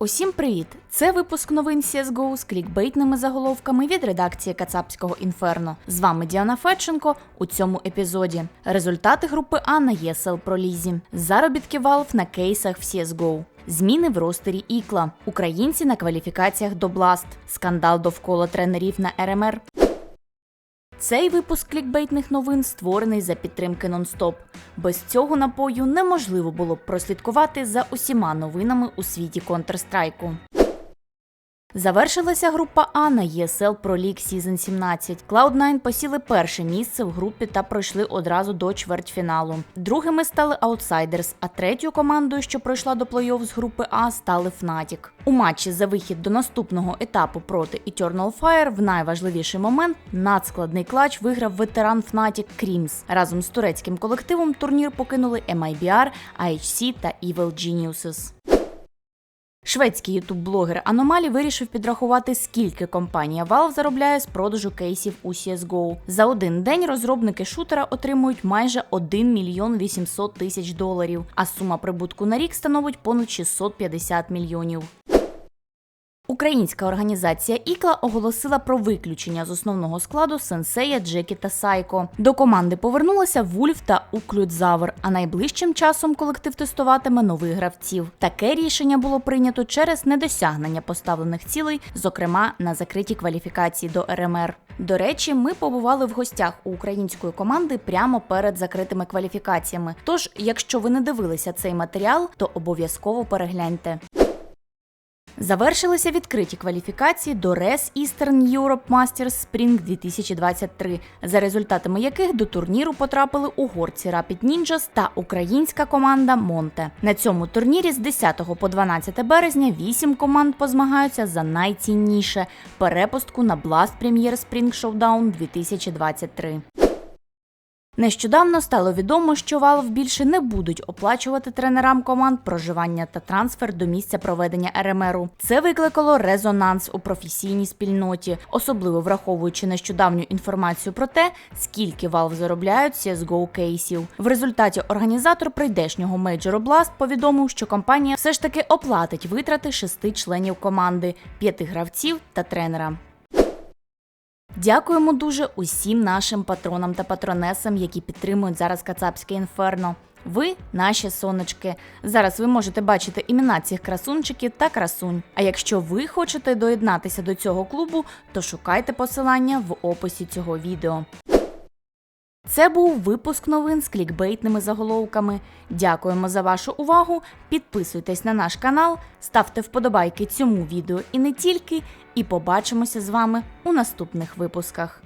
Усім привіт! Це випуск новин CSGO з клікбейтними заголовками від редакції Кацапського інферно. З вами Діана Федченко у цьому епізоді. Результати групи А на ЄСЛ Пролізі, заробітки Valve на кейсах в CSGO. Зміни в ростері Ікла, українці на кваліфікаціях до Blast, скандал довкола тренерів на РМР. Цей випуск клікбейтних новин створений за підтримки нонстоп. Без цього напою неможливо було б прослідкувати за усіма новинами у світі Counter-Strike. Завершилася група А на ESL Pro League Season 17. Cloud9 посіли перше місце в групі та пройшли одразу до чвертьфіналу. Другими стали Outsiders, а третьою командою, що пройшла до плей-офф з групи А, стали Fnatic. У матчі за вихід до наступного етапу проти Eternal Fire в найважливіший момент надскладний клач виграв ветеран Fnatic Creams. Разом з турецьким колективом турнір покинули MIBR, IHC та Evil Geniuses. Шведський ютуб-блогер Аномалі вирішив підрахувати, скільки компанія Valve заробляє з продажу кейсів у CSGO. За один день розробники шутера отримують майже 1 мільйон 800 тисяч доларів, а сума прибутку на рік становить понад 650 мільйонів. Українська організація Ікла оголосила про виключення з основного складу Сенсея, Джекі та Сайко. До команди повернулися Вульф та Уклюдзавр, а найближчим часом колектив тестуватиме нових гравців. Таке рішення було прийнято через недосягнення поставлених цілей, зокрема на закритій кваліфікації до РМР. До речі, ми побували в гостях у української команди прямо перед закритими кваліфікаціями. Тож, якщо ви не дивилися цей матеріал, то обов'язково перегляньте. Завершилися відкриті кваліфікації до RES Eastern Europe Masters Spring 2023, за результатами яких до турніру потрапили угорці Rapid Ninjas та українська команда Монте. На цьому турнірі з 10 по 12 березня 8 команд позмагаються за найцінніше перепустку на Blast Premier Spring Showdown 2023. Нещодавно стало відомо, що Valve більше не будуть оплачувати тренерам команд проживання та трансфер до місця проведення РМРу. Це викликало резонанс у професійній спільноті, особливо враховуючи нещодавню інформацію про те, скільки Valve заробляють CSGO кейсів. В результаті організатор прийдешнього мейджору Blast повідомив, що компанія все ж таки оплатить витрати шести членів команди, п'яти гравців та тренера. Дякуємо дуже усім нашим патронам та патронесам, які підтримують зараз Кацапське інферно. Ви наші сонечки. Зараз ви можете бачити імена цих красунчиків та красунь. А якщо ви хочете доєднатися до цього клубу, то шукайте посилання в описі цього відео. Це був випуск новин з клікбейтними заголовками. Дякуємо за вашу увагу. Підписуйтесь на наш канал, ставте вподобайки цьому відео і не тільки. І побачимося з вами у наступних випусках.